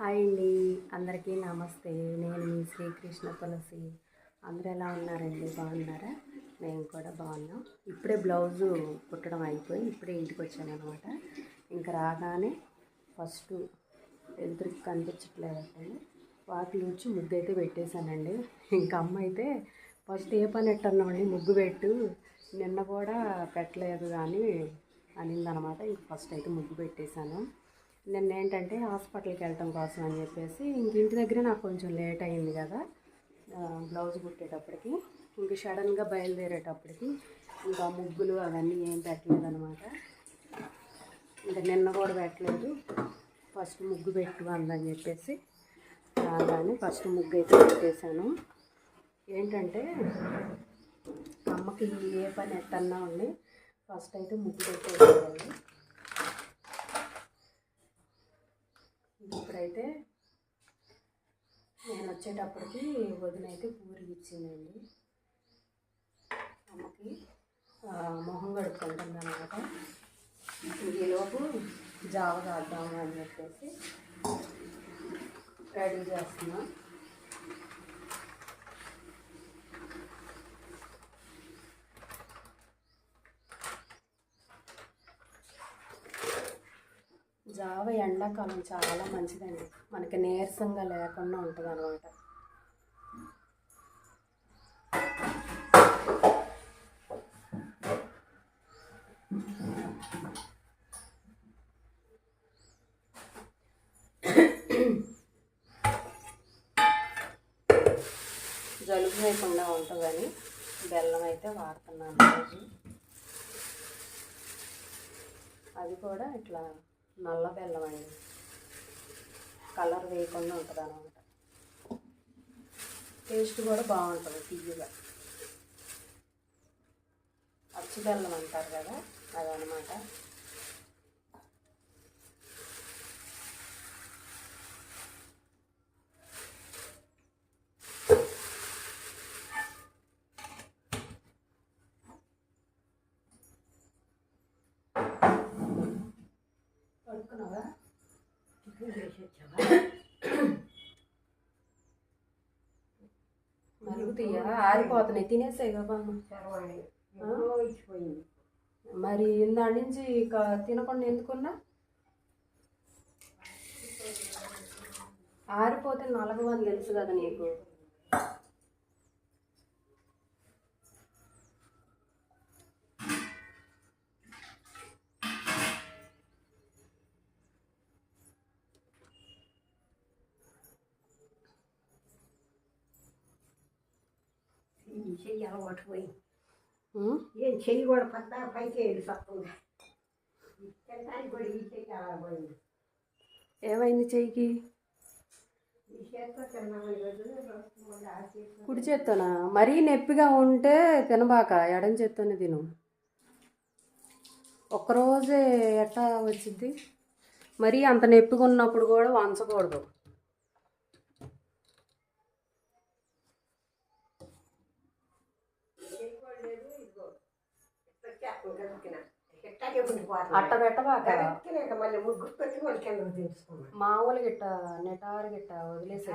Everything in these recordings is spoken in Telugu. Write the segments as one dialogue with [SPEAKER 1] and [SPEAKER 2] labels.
[SPEAKER 1] హాయ్ అండి. అందరికీ నమస్తే. నేను మీ శ్రీకృష్ణ తులసి. అందరూ ఎలా ఉన్నారండి? బాగున్నారా? మేము కూడా బాగున్నాం. ఇప్పుడే బ్లౌజు కుట్టడం అయిపోయి ఇప్పుడే ఇంటికి వచ్చాను అనమాట ఇంకా రాగానే ఫస్ట్ ఎదురుకి కనిపించట్లేదండి. వాకిలి నుంచి ముగ్గు అయితే పెట్టేశానండి. ఇంకా అమ్మ అయితే ఫస్ట్ ఏ పని ఎట్టన్నామండి? ముగ్గు పెట్టు. నిన్న కూడా పెట్టలేదు కానీ అనిందనమాట. ఇంక ఫస్ట్ అయితే ముగ్గు పెట్టేశాను. నిన్న ఏంటంటే హాస్పిటల్కి వెళ్ళటం కోసం అని చెప్పేసి ఇంక ఇంటి దగ్గర నాకు కొంచెం లేట్ అయింది కదా బ్లౌజ్ కుట్టేటప్పటికి. ఇంక సడన్గా బయలుదేరేటప్పటికి ఇంకా ముగ్గులు అవన్నీ ఏం పెట్టలేదు అనమాట ఇంకా నిన్న కూడా పెట్టలేదు. ఫస్ట్ ముగ్గు పెట్టు అందని చెప్పేసి రాగానే ఫస్ట్ ముగ్గు అయితే పెట్టేశాను. ఏంటంటే అమ్మకి ఏ పని ఎట్టన్నా ఉండి ఫస్ట్ అయితే ముగ్గు పెట్టేసేయాలి. అయితే నేను వచ్చేటప్పటికి వదిన అయితే పూరి ఇచ్చిందండి. అమ్మకి మొహం కడుక్కుంటుంది అనమాట ఈలోపు జావ కాద్దాము అని చెప్పేసి రెడీ చేస్తున్నాం. జావ ఎండాకాలం చాలా మంచిదండి. మనకి నీరసంగా లేకుండా ఉంటుంది అనమాట జలుబు లేకుండా ఉంటుందని బెల్లం అయితే వాడుతున్నాను. అది కూడా ఇట్లా నల్ల బెల్లం అండి. కలర్ వేయకుండా ఉంటుంది అనమాట టేస్ట్ కూడా బాగుంటుంది తీయగా అచ్చి బెల్లం అంటారు కదా అదనమాట ఆరిపోతున్నాయి. తినేసాయి కదా మరి ఇందాడి నుంచి ఇక తినకుండా ఎందుకున్నా? ఆరిపోతే నలగవని తెలుసు కదా నీకు.
[SPEAKER 2] చెయ్యి అలవాటు పోయింది? ఏం చెయ్యి కూడా పద్దా పైకి వెళ్ళి సత్తుంది తినడానికి కూడా ఈ చెయ్యి అలా పోయింది.
[SPEAKER 1] ఏమైంది చెయ్యికి? కుడి చేత్తోనా? మరీ నొప్పిగా ఉంటే తినబాక ఎడం చేత్తోనే తిను. ఒక్కరోజే ఎట్టా వచ్చింది మరీ అంత నొప్పిగా ఉన్నప్పుడు కూడా వంచకూడదు
[SPEAKER 2] చెయ్యి కూడా లేదు ఇదిగో ఇట్లా చేస్తాం గరుక్కిన ఇట్టాకే ఉండిపోతుంది
[SPEAKER 1] అట్ట పెట్టబాక
[SPEAKER 2] మళ్ళీ ముగ్గు పెట్టి మళ్ళీ కింద దించుకున్నాను
[SPEAKER 1] మామూలు గిట్ట నెటారు గిట్ట వదిలేసి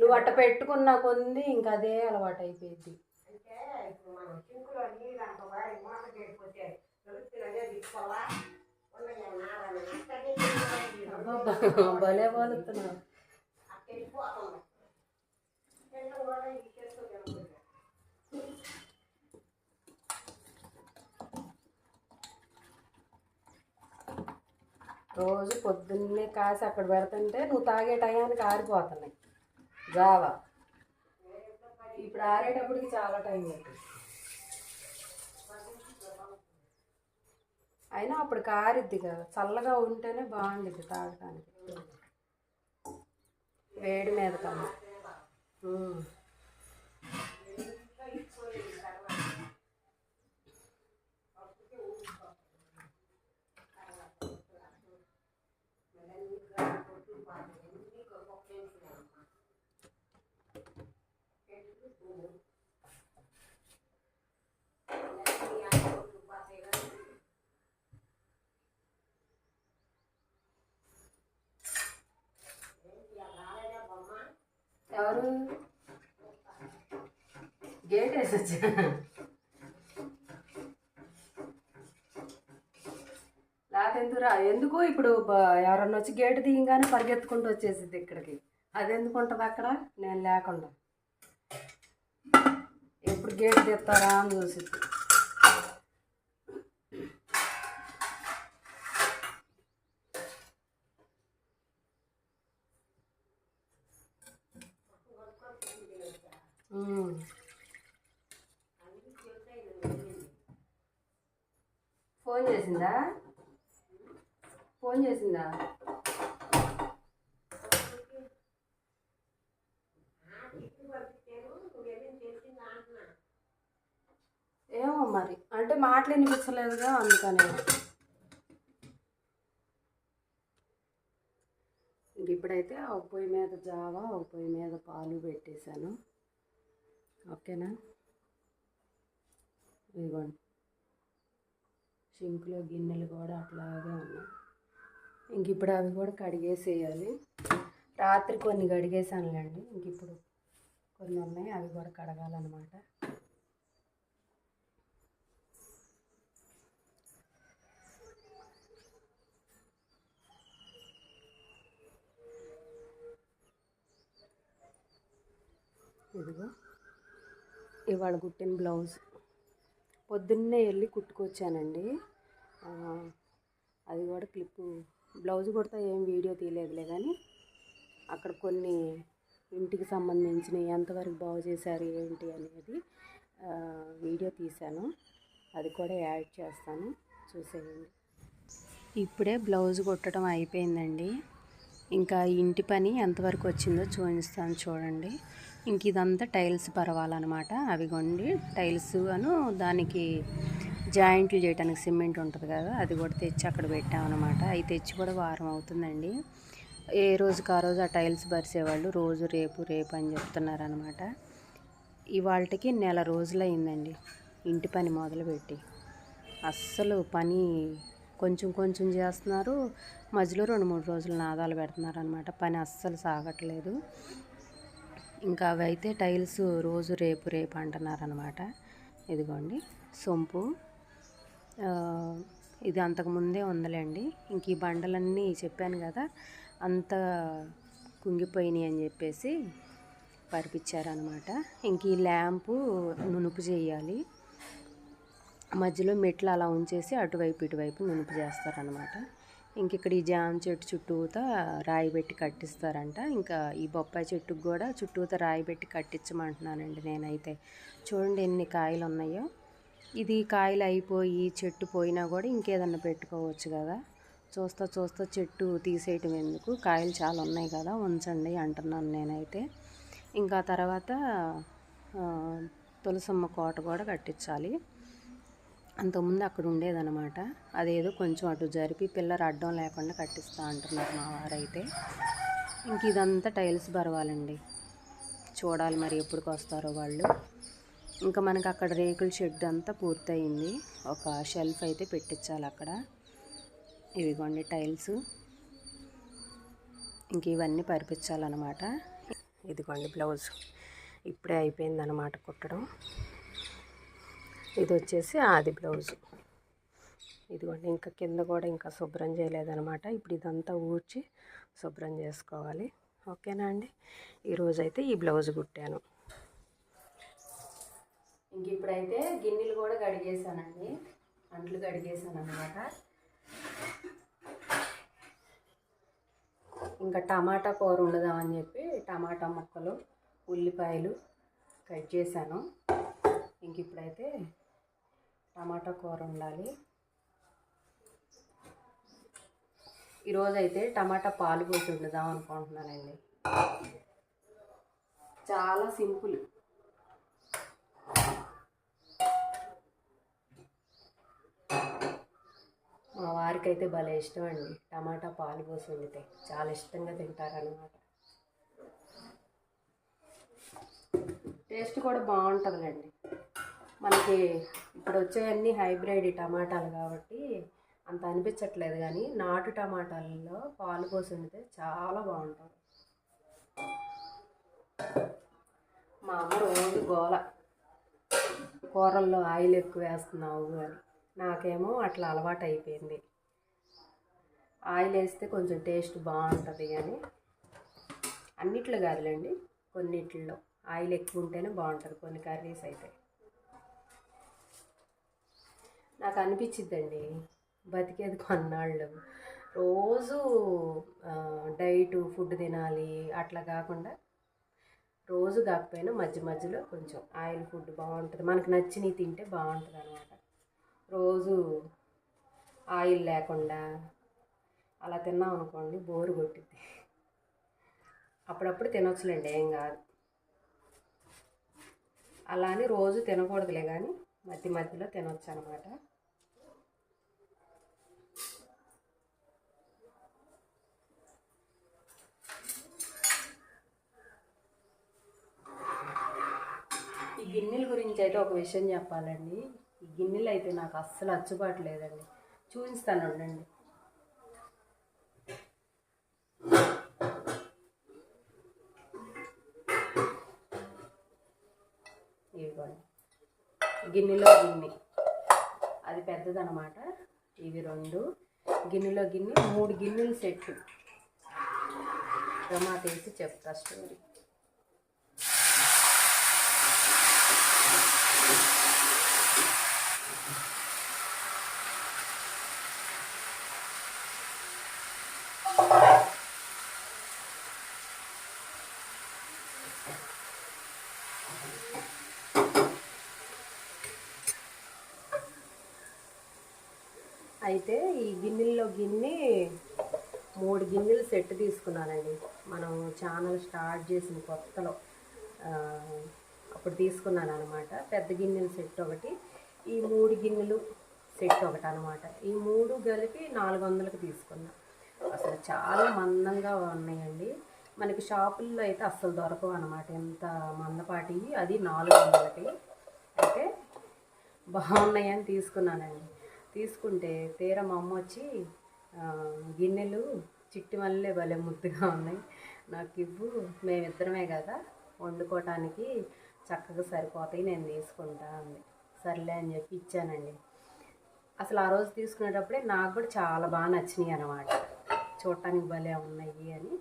[SPEAKER 1] నువ్వు అట్ట పెట్టుకున్న కొంది ఇంకా అదే అలవాటు అయిపోయింది
[SPEAKER 2] అంటే ఇప్పుడు మనం సింకులో నీళ్ళు అంత మూత అదే
[SPEAKER 1] భలే వాలుతున్నావు
[SPEAKER 2] వెళ్ళిపోతుంది తినడం కూడా ఈ చేతితో తినకూడదు.
[SPEAKER 1] రోజు పొద్దున్నే కాసి అక్కడ పెడుతుంటే నువ్వు తాగే టయానికి ఆరిపోతున్నాయి. జావా. ఇప్పుడు ఆరేటప్పటికి చాలా టైం పడుతుంది అయినా అప్పుడు కారిద్ది కదా చల్లగా ఉంటేనే బాగుండిద్ది తాగడానికి వేడి మీద కన్నా గేట్ వేసొచ్చా లేకపోతే ఎందుకు ఇప్పుడు ఎవరన్నా వచ్చి గేటు దిగంగానే పరిగెత్తుకుంటూ వచ్చేసింది ఇక్కడికి. అది ఎందుకు ఉంటుంది అక్కడ? నేను లేకుండా. ఎప్పుడు గేట్ తెస్తారా అని చూసిద్ది. ఉమ్. ఫోన్ చేసిందా? ఫోన్ చేసిందా? ఏమో మరి. అంటే మాటలు వినిపించలేదుగా అందుకనే. ఇప్పుడైతే ఒక పొయ్యి మీద జావా ఒక పొయ్యి మీద పాలు పెట్టేశాను. ఓకేనా? ఇదిగోండి. సింక్లో గిన్నెలు కూడా అట్లాగే ఉన్నాయి. ఇంక ఇప్పుడు అవి కూడా కడిగేసేయాలి. రాత్రి కొన్ని కడిగేసానులేండి ఇంక ఇప్పుడు కొన్ని ఉన్నాయి అవి కూడా కడగాలన్నమాట. ఇదిగో ఇవాళ కుట్టిన బ్లౌజ్. పొద్దున్నే వెళ్ళి కుట్టుకొచ్చానండి. అది కూడా క్లిప్పు బ్లౌజ్ కుడితే ఏం వీడియో తీయలేదులే కానీ అక్కడ కొన్ని ఇంటికి సంబంధించినవి ఎంతవరకు బాగు చేశారు ఏంటి అనేది వీడియో తీశాను. అది కూడా యాడ్ చేస్తాను. చూసేయండి. ఇప్పుడే బ్లౌజ్ కుట్టడం అయిపోయిందండి. ఇంకా ఇంటి పని ఎంతవరకు వచ్చిందో చూపిస్తాను చూడండి. ఇంక ఇదంతా టైల్స్ పరవాలన్నమాట. అవి కొండి టైల్స్ అను దానికి జాయింట్లు చేయడానికి సిమెంట్ ఉంటుంది కదా అది కూడా తెచ్చి అక్కడ పెట్టామన్నమాట. అవి తెచ్చి కూడా వారం అవుతుందండి. ఏ రోజుకి ఆ రోజు ఆ టైల్స్ బరిసేవాళ్ళు రోజు రేపు రేపు అని చెప్తున్నారనమాట ఇవాళకి నెల రోజులైందండి ఇంటి పని మొదలుపెట్టి. అస్సలు పని కొంచెం కొంచెం చేస్తున్నారు మధ్యలో రెండు మూడు రోజులు నాదాలు పెడుతున్నారు అనమాట పని అస్సలు సాగట్లేదు. ఇంకా అవి అయితే టైల్స్ రోజు రేపు రేపు అంటున్నారు అనమాట ఇదిగోండి సొంపు. ఇది అంతకుముందే ఉందిలేండి. ఇంక ఈ బండలన్నీ చెప్పాను కదా అంత కుంగిపోయినాయి అని చెప్పేసి పరిపించారనమాట. ఇంక ఈ ల్యాంపు నునుపు చేయాలి. మధ్యలో మెట్లు అలా ఉంచేసి అటువైపు ఇటువైపు నునుపు చేస్తారనమాట. ఇంక ఇక్కడ ఈ జామ చెట్టు చుట్టూతా రాయి పెట్టి కట్టిస్తారంట. ఇంకా ఈ బొప్పాయి చెట్టుకు కూడా చుట్టూతా రాయి పెట్టి కట్టించమంటున్నానండి నేనైతే. చూడండి ఎన్ని కాయలు ఉన్నాయో ఇది కాయలు అయిపోయి చెట్టు పోయినా కూడా ఇంకేదన్నా పెట్టుకోవచ్చు కదా. చూస్తా చూస్తా చెట్టు తీసేయటం ఎందుకు? కాయలు చాలా ఉన్నాయి కదా ఉంచండి అంటున్నాను నేనైతే. ఇంకా తర్వాత తులసమ్మ కోట కూడా కట్టించాలి. అంతకుముందు అక్కడ ఉండేదనమాట అదేదో కొంచెం అటు జరిపి పిల్లలు అడ్డం లేకుండా కట్టిస్తా అంటున్నారు మా వారైతే. ఇంక ఇదంతా టైల్స్ బరవాలండి. చూడాలి మరి ఎప్పటికి వస్తారో వాళ్ళు. ఇంకా మనకి అక్కడ రేకుల షెడ్ అంతా పూర్తయింది. ఒక షెల్ఫ్ అయితే పెట్టించాలి అక్కడ. ఇవిగోండి టైల్స్. ఇంక ఇవన్నీ పరిపించాలన్నమాట. ఇదిగోండి బ్లౌజ్. ఇప్పుడే అయిపోయిందన్నమాట కుట్టడం. ఇది వచ్చేసి ఆది బ్లౌజు. ఇదిగోండి ఇంకా కింద కూడా ఇంకా శుభ్రం చేయలేదనమాట ఇప్పుడు ఇదంతా ఊడ్చి శుభ్రం చేసుకోవాలి. ఓకేనా అండి? ఈరోజైతే ఈ బ్లౌజ్ కుట్టాను. ఇంక ఇప్పుడైతే గిన్నెలు కూడా కడిగేసానండి అంట్లు కడిగేసాను అనమాట ఇంకా టమాటా కూర ఉండదామని చెప్పి టమాటా ముక్కలు ఉల్లిపాయలు కట్ చేశాను. ఇంక ఇప్పుడైతే టమాటా కూర ఉండాలి. ఈరోజైతే టమాటా పాలు పోసి వండుదాం అనుకుంటున్నానండి. చాలా సింపుల్. మా వారికి అయితే భలే ఇష్టం అండి టమాటా పాలు పోసి వండితే. చాలా ఇష్టంగా తింటారనమాట టేస్ట్ కూడా బాగుంటుందండి మనకి ఇప్పుడు వచ్చేవన్నీ హైబ్రిడ్ టమాటాలు కాబట్టి అంత అనిపించట్లేదు కానీ నాటు టమాటాలలో పాలు పోసి వండితే చాలా బాగుంటుంది మా అమ్మ రోజు గోల. కూరల్లో ఆయిల్ ఎక్కువ వేస్తున్నావు అని నాకేమో అట్లా అలవాటు అయిపోయింది. ఆయిల్ వేస్తే కొంచెం టేస్ట్ బాగుంటుంది కానీ అన్నిట్లో కాదులేండి కొన్నిట్లో. ఆయిల్ ఎక్కువ ఉంటేనే బాగుంటుంది కొన్ని కర్రీస్ అయితే. నాకు అనిపించిద్దండి బతికేది కొన్నాళ్ళు. రోజు డైట్ ఫుడ్ తినాలి అట్లా కాకుండా రోజు కాకపోయినా మధ్య మధ్యలో కొంచెం ఆయిల్ ఫుడ్ బాగుంటుంది మనకు నచ్చినవి తింటే బాగుంటుంది అనమాట రోజు ఆయిల్ లేకుండా అలా తిన్నాం అనుకోండి బోరు కొట్టిద్ది. అప్పుడప్పుడు తినొచ్చులేండి ఏం కాదు. అలా అని రోజు తినకూడదులే కానీ మధ్య మధ్యలో తినొచ్చు అనమాట ఈ గిన్నెల గురించి అయితే ఒక విషయం చెప్పాలండి. ఈ గిన్నెలు అయితే నాకు అస్సలు అచ్చుబాటు లేదండి చూపిస్తాను ఉండండి ఇదిగోండి. గిన్నెలో గిన్నె. అది పెద్దదనమాట ఇవి రెండు. గిన్నెలో గిన్నె మూడు గిన్నెలు సెట్ టమాటా వేసి చెప్తా స్టోరీ. అయితే ఈ గిన్నెల్లో గిన్నె మూడు గిన్నెలు సెట్ తీసుకున్నానండి. మనం ఛానల్ స్టార్ట్ చేసిన కొత్తలో. అప్పుడు తీసుకున్నాను అనమాట పెద్ద గిన్నెల సెట్ ఒకటి ఈ మూడు గిన్నెలు సెట్ ఒకటి అనమాట ఈ మూడు కలిపి నాలుగు వందలకు తీసుకున్నా. అసలు చాలా మందంగా ఉన్నాయండి. మనకి షాపుల్లో అయితే అస్సలు దొరకవు అనమాట ఎంత మందపాటి అది నాలుగు వందలకి అయితే బాగున్నాయని తీసుకున్నానండి. తీసుకుంటే తీరా మా అమ్మ వచ్చి గిన్నెలు చిట్టి మల్లె భలే ముద్దుగా ఉన్నాయి. నాకు ఇవ్వు మేమిద్దరమే కదా వండుకోవటానికి చక్కగా సరిపోతాయి నేను తీసుకుంటా అంది. సర్లే అని చెప్పి ఇచ్చానండి. అసలు ఆ రోజు తీసుకునేటప్పుడే నాకు కూడా చాలా బాగా నచ్చినాయి అనమాట చూడటానికి భలే ఉన్నాయి అని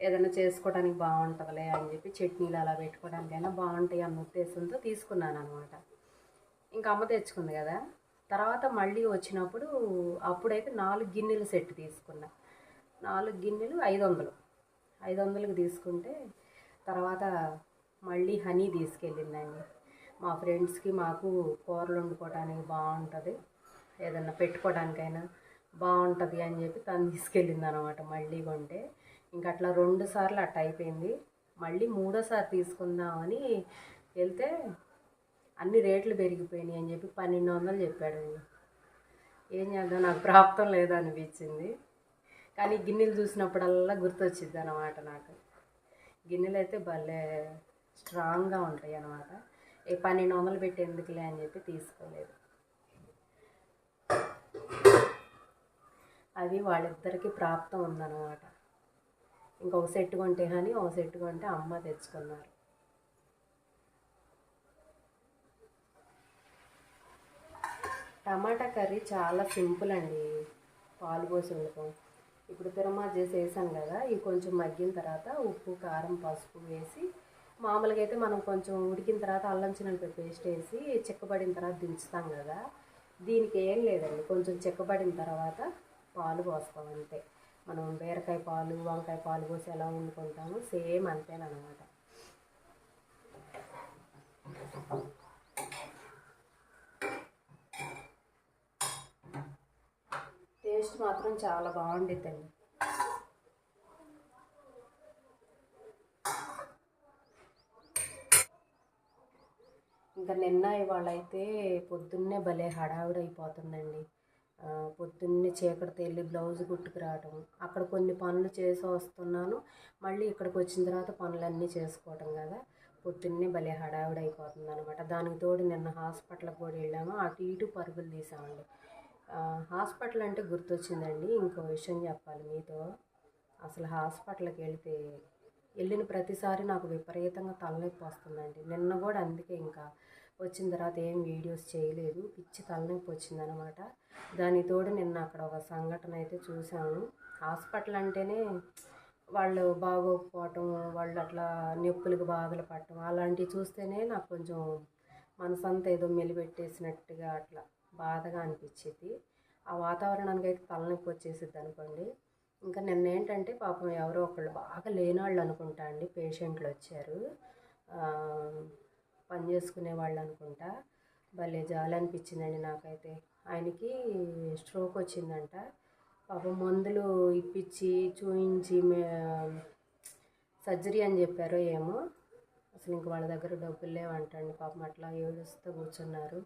[SPEAKER 1] ఏదైనా చేసుకోవడానికి బాగుంటుందిలే అని చెప్పి చట్నీలు అలా పెట్టుకోవడానికైనా బాగుంటాయి అన్న ఉద్దేశంతో తీసుకున్నాను అనమాట ఇంకా అమ్మ తెచ్చుకుంది కదా? తర్వాత మళ్ళీ వచ్చినప్పుడు అప్పుడైతే నాలుగు గిన్నెలు సెట్ తీసుకున్నా. నాలుగు గిన్నెలు ఐదు వందలు ఐదు వందలకు తీసుకుంటే తర్వాత మళ్ళీ హనీ తీసుకెళ్ళిందండి. మా ఫ్రెండ్స్కి మాకు కూరలు వండుకోవడానికి బాగుంటుంది. ఏదన్నా పెట్టుకోవడానికైనా బాగుంటుంది అని చెప్పి తను తీసుకెళ్ళింది అనమాట మళ్ళీ కొంటే. ఇంకా అట్లా రెండు సార్లు అట్ట అయిపోయింది మళ్ళీ మూడోసారి తీసుకుందామని వెళ్తే అన్ని రేట్లు పెరిగిపోయినాయి అని చెప్పి పన్నెండు వందలు చెప్పాడు ఏం చేద్దాం? నాకు ప్రాప్తం లేదు అనిపించింది. కానీ గిన్నెలు చూసినప్పుడల్లా గుర్తొచ్చింది అనమాట నాకు. గిన్నెలు అయితే భలే స్ట్రాంగ్గా ఉంటాయి అనమాట ఏ పన్నెండు వందలు పెట్టేందుకులే అని చెప్పి తీసుకోలేదు. అది వాళ్ళిద్దరికి ప్రాప్తం ఉందన్నమాట. ఇంకొక సెట్ కొంటే కానీ ఒక సెట్ కొంటే అమ్మ తెచ్చుకున్నారు. టమాటా కర్రీ చాలా సింపుల్ అండి. పాలు పోసి వండుతాం ఇప్పుడు తిరమా చేసి వేసాను కదా ఇవి కొంచెం మగ్గిన తర్వాత ఉప్పు కారం పసుపు వేసి మామూలుగా అయితే మనం కొంచెం ఉడికిన తర్వాత అల్లం చిన్నపై పేస్ట్ వేసి చెక్కబడిన తర్వాత దించుతాం కదా దీనికి ఏం లేదండి. కొంచెం చెక్కబడిన తర్వాత పాలు పోస్తాం అంతే. మనం బీరకాయ పాలు వంకాయ పాలు పోసి ఎలా వండుకుంటామో సేమ్ అంతేనమాట టేస్ట్ మాత్రం చాలా బాగుండిద్దండి. ఇంకా నిన్న ఇవాళ అయితే పొద్దున్నే భలే హడావిడి అయిపోతుందండి పొద్దున్నే చీకటితో వెళ్ళి బ్లౌజ్ కుట్టుకురావటం అక్కడ కొన్ని పనులు చేసి వస్తున్నాను మళ్ళీ ఇక్కడికి వచ్చిన తర్వాత పనులన్నీ చేసుకోవటం కదా పొద్దున్నే భలే హడావిడి అనమాట దానికి తోడు నిన్న హాస్పిటల్కి కూడా వెళ్ళాము అటు ఇటు పరుగులు తీసామండి. హాస్పిటల్ అంటే గుర్తొచ్చిందండి. ఇంకో విషయం చెప్పాలి మీతో. అసలు హాస్పిటల్కి వెళ్తే వెళ్ళిన ప్రతిసారి నాకు విపరీతంగా తలనొప్పి వస్తుందండి. నిన్న కూడా అందుకే ఇంకా వచ్చిన తర్వాత ఏం వీడియోస్ చేయలేదు. పిచ్చి తలనొప్పి వచ్చిందనమాట. దాని తోడు నిన్న అక్కడ ఒక సంఘటన అయితే చూశాను. హాస్పిటల్ అంటేనే వాళ్ళు బాగోకపోవటం వాళ్ళు అట్లా నొప్పులకు బాధలు పడటం అలాంటివి చూస్తేనే నాకు కొంచెం మనసంతా ఏదో మెలిపెట్టేసినట్టుగా అట్లా. బాధగా అనిపించేది ఆ వాతావరణానికి అయితే తలనొప్పి వచ్చేసిద్ది అనుకోండి. ఇంకా నిన్న ఏంటంటే పాపం ఎవరో ఒకళ్ళు బాగా లేనివాళ్ళు అనుకుంటా అండి పేషెంట్లు వచ్చారు. పని చేసుకునే వాళ్ళు అనుకుంటా. భలే జాలి అనిపించిందండి నాకైతే. ఆయనకి స్ట్రోక్ వచ్చిందంట. పాపం మందులు ఇప్పించి చూయించి సర్జరీ అని చెప్పారో ఏమో. అసలు ఇంక వాళ్ళ దగ్గర డబ్బులు లేవంటండి. పాపం అట్లా ఏడుస్తూ కూర్చున్నారు.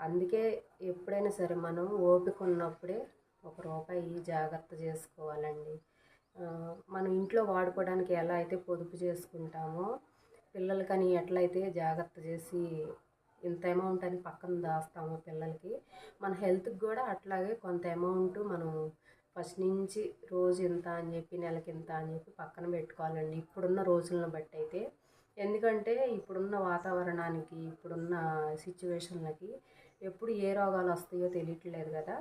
[SPEAKER 1] అందుకే ఎప్పుడైనా సరే మనం ఓపిక ఉన్నప్పుడే ఒక రూపాయి జాగ్రత్త చేసుకోవాలండి. మనం ఇంట్లో వాడుకోవడానికి ఎలా అయితే పొదుపు చేసుకుంటామో పిల్లలకని ఎట్లయితే జాగ్రత్త చేసి ఇంత అమౌంట్ అని పక్కన దాస్తామో పిల్లలకి మన హెల్త్కి కూడా అట్లాగే కొంత అమౌంట్ మనం ఫస్ట్ నుంచి రోజు ఇంత అని చెప్పి నెలకి ఇంత అని చెప్పి పక్కన పెట్టుకోవాలండి. ఇప్పుడున్న రోజులను బట్టి అయితే. ఎందుకంటే ఇప్పుడున్న వాతావరణానికి ఇప్పుడున్న సిచ్యువేషన్లకి ఎప్పుడు ఏ రోగాలు వస్తాయో తెలియట్లేదు కదా.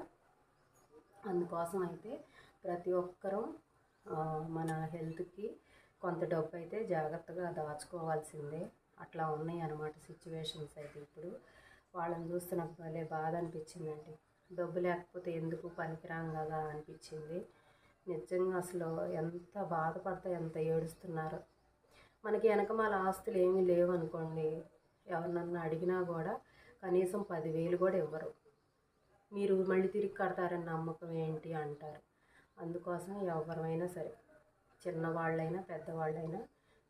[SPEAKER 1] అందుకోసం అయితే ప్రతి ఒక్కరూ మన హెల్త్కి కొంత డబ్బు అయితే జాగ్రత్తగా దాచుకోవాల్సిందే. అట్లా ఉన్నాయి అన్నమాట సిచ్యువేషన్స్ అయితే ఇప్పుడు. వాళ్ళని చూస్తే నాకు భలే బాధ అనిపించిందండి. డబ్బు లేకపోతే ఎందుకు పనికిరాం కదా అనిపించింది. నిజంగా అసలు ఎంత బాధపడితే ఎంత ఏడుస్తున్నారు. మనకి వెనకమాల ఆస్తులు ఏమీ లేవు అనుకోండి ఎవరినన్నా అడిగినా కూడా కనీసం పదివేలు కూడా ఇవ్వరు. మీరు మళ్ళీ తిరిగి కడతారని నమ్మకం ఏంటి అంటారు. అందుకోసం ఎవరైనా సరే చిన్నవాళ్ళైనా పెద్దవాళ్ళైనా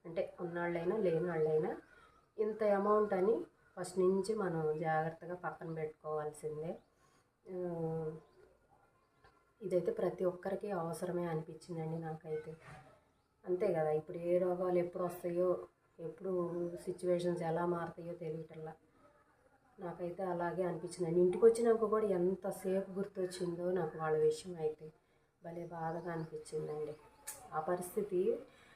[SPEAKER 1] అంటే ఉన్నవాళ్ళైనా లేని వాళ్ళైనా ఇంత అమౌంట్ అని ఫస్ట్ నుంచి మనం జాగ్రత్తగా పక్కన పెట్టుకోవాల్సిందే. ఇదైతే ప్రతి ఒక్కరికి అవసరమే అనిపించిందండి నాకైతే. అంతే కదా ఇప్పుడు ఏ రోగాలు ఎప్పుడు వస్తాయో ఎప్పుడు సిచ్యువేషన్స్ ఎలా మారుతాయో తెలియటల్లా నాకైతే అలాగే అనిపించిందండి ఇంటికి వచ్చినాక కూడా ఎంతసేపు గుర్తొచ్చిందో నాకు వాళ్ళ విషయం అయితే భలే బాధగా అనిపించిందండి ఆ పరిస్థితి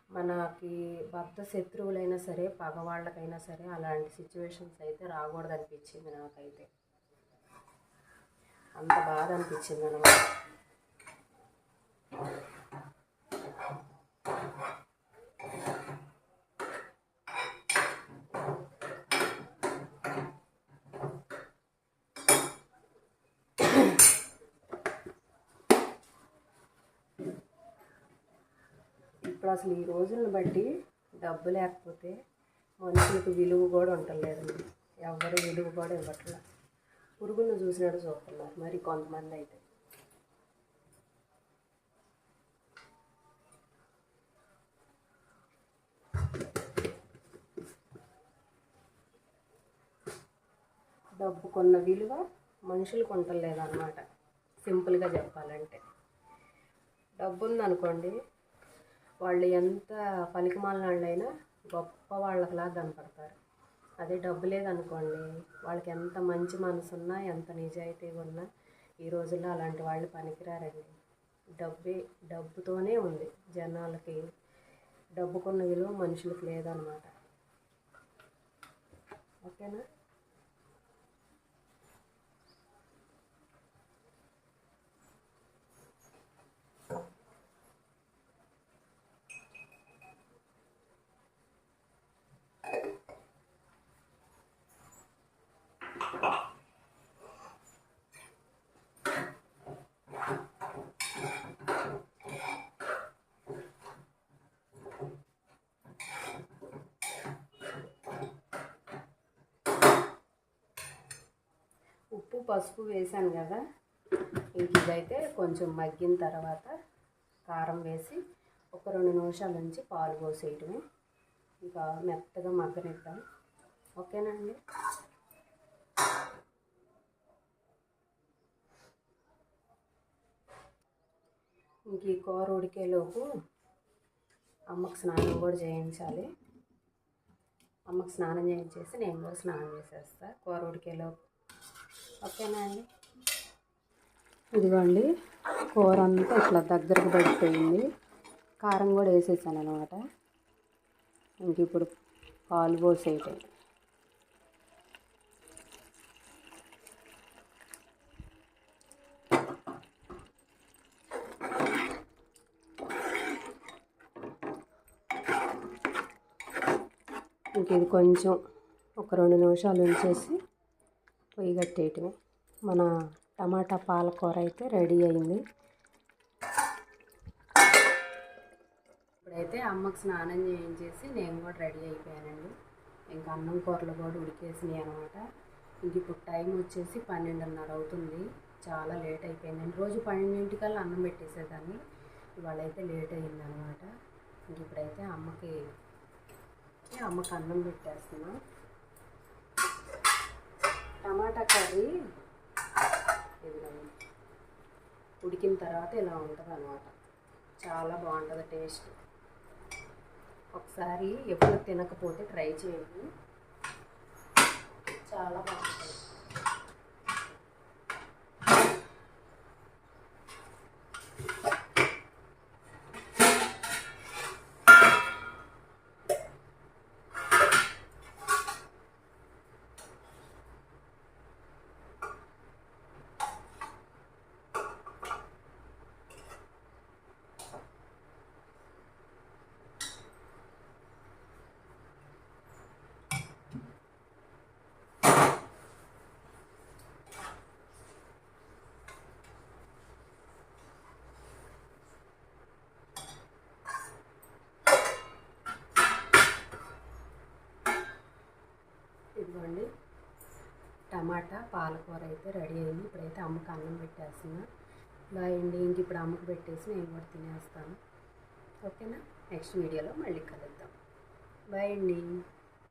[SPEAKER 1] మనకి భర్త శత్రువులైనా సరే పగవాళ్ళకైనా సరే అలాంటి సిచ్యువేషన్స్ అయితే రాకూడదు అనిపించింది నాకైతే. అంత బాధ అనిపించింది అనమాట ఇప్పుడు అసలు ఈ రోజులను బట్టి డబ్బు లేకపోతే మనుషులకు విలువ కూడా ఉండలేదండి. ఎవరు విలువ కూడా ఇవ్వట్లేదు పురుగులను చూసినట్టు చూస్తున్నారు మరి కొంతమంది అయితే. డబ్బుకున్న విలువ మనుషులకు ఉండలేదు అనమాట సింపుల్గా చెప్పాలంటే. డబ్బు ఉందనుకోండి వాళ్ళు ఎంత పనికిమాలిన వాళ్ళైనా గొప్ప వాళ్ళకిలా కనపడతారు అదే డబ్బు లేదనుకోండి వాళ్ళకి ఎంత మంచి మనసు ఉన్నా ఎంత నిజాయితీగా ఉన్నా ఈ రోజుల్లో అలాంటి వాళ్ళు పనికిరారండి. డబ్బే డబ్బుతోనే ఉంది జనాలకి. డబ్బుకున్న విలువ మనుషులకు లేదనమాట. ఓకేనా? ఉప్పు పసుపు వేసాను కదా. ఇంక ఇదైతే కొంచెం మగ్గిన తర్వాత కారం వేసి ఒక రెండు నిమిషాల నుంచి పాలు పోసేయటమే ఇంకా మెత్తగా మగ్గనిద్దాం. ఓకేనా అండి? ఇంక ఈ కూర ఉడికేలోపు అమ్మకు స్నానం కూడా చేయించాలి. అమ్మకు స్నానం చేయించేసి నేను కూడా స్నానం చేసేస్తా. కూర ఉడికేలోపు ఓకేనా అండి? ఇదిగోండి కూర అంతా ఇట్లా దగ్గరకు పడిపోయింది. కారం కూడా వేసేసాను అనమాట ఇంక ఇప్పుడు పాలు పోసేయటం. ఇంక ఇది కొంచెం ఒక రెండు నిమిషాలు ఉంచేసి పొయ్యి కట్టేయటమే. మన టమాటా పాలకూర అయితే రెడీ అయింది. ఇప్పుడైతే అమ్మకు స్నానం చేయించేసి నేను కూడా రెడీ అయిపోయానండి. ఇంకా అన్నం కూరలు కూడా ఉడికేసినాయి అనమాట ఇంక ఇప్పుడు టైం వచ్చేసి పన్నెండున్నర అవుతుంది. చాలా లేట్ అయిపోయిందండి. రోజు పన్నెండింటికల్లా అన్నం పెట్టేసేదాన్ని. ఇవాళ అయితే లేట్ అయింది అనమాట ఇంక ఇప్పుడైతే అమ్మకి అమ్మకి అన్నం పెట్టేస్తున్నా. Tomato curry. ఉడికిన తర్వాత ఇలా ఉంటుంది అనమాట చాలా బాగుంటుంది టేస్ట్. ఒకసారి ఎప్పుడు తినకపోతే ట్రై చేయండి. చాలా బాగుంటుంది. ఇదిగోండి. టమాటా పాలకూర అయితే రెడీ అయింది. ఇప్పుడైతే అమ్మకు అన్నం పెట్టేస్తున్నా. ఇలా అండి ఇంక ఇప్పుడు అమ్మకు పెట్టేసి నేను కూడా తినేస్తాను. ఓకేనా? నెక్స్ట్ వీడియోలో మళ్ళీ కలుద్దాం. బాయ్ అండి.